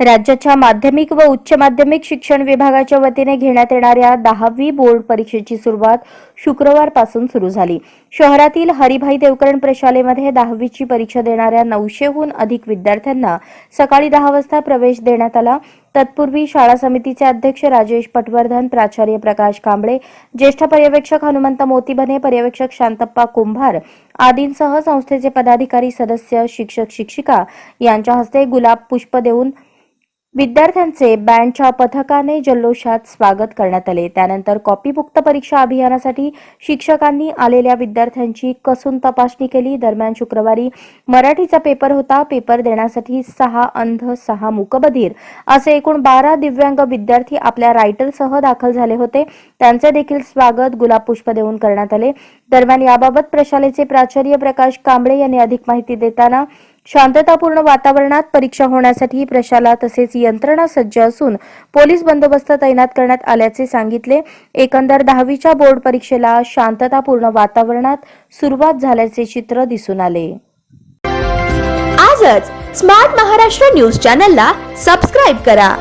राज्याच्या माध्यमिक व उच्च माध्यमिक शिक्षण विभागाच्या वतीने घेण्यात येणाऱ्या दहावी बोर्ड परीक्षेची सुरुवात शुक्रवारपासून सुरू झाली. शहरातील हरिभाई देवकरण प्रशालेमध्ये दहावीची परीक्षा देणाऱ्या नऊशेहून अधिक विद्यार्थ्यांना सकाळी दहा वाजता प्रवेश देण्यात आला. तत्पूर्वी शाळा समितीचे अध्यक्ष राजेश पटवर्धन प्राचार्य प्रकाश कांबळे ज्येष्ठ पर्यवेक्षक हनुमंत मोतीबने पर्यवेक्षक शांतप्पा कुंभार आदींसह संस्थेचे पदाधिकारी सदस्य शिक्षक शिक्षिका यांच्या हस्ते गुलाब पुष्प देऊन विद्यार्थ्यांचे बँडच्या पथकाने जल्लोषात स्वागत करण्यात आले. त्यानंतर कॉपीमुक्त परीक्षा अभियानासाठी शिक्षकांनी आलेल्या विद्यार्थ्यांची कसून तपासणी केली. दरम्यान शुक्रवारी मराठीचा पेपर होता. पेपर देण्यासाठी सहा अंध सहा मुकबधीर असे एकूण बारा दिव्यांग विद्यार्थी आपल्या रायटरसह दाखल झाले होते. त्यांचे देखील स्वागत गुलाब पुष्प देऊन करण्यात आले. दरम्यान याबाबत प्रशालेचे प्राचार्य प्रकाश कांबळे यांनी अधिक माहिती देताना शांततापूर्ण वातावरणात परीक्षा होण्यासाठी प्रशाला तसेच यंत्रणा सज्ज असून पोलीस बंदोबस्त तैनात करण्यात आल्याचे सांगितले. एकंदर दहावीच्या बोर्ड परीक्षेला शांततापूर्ण वातावरणात सुरुवात झाल्याचे चित्र दिसून आले. आजच स्मार्ट महाराष्ट्र न्यूज चॅनलला सबस्क्राईब करा.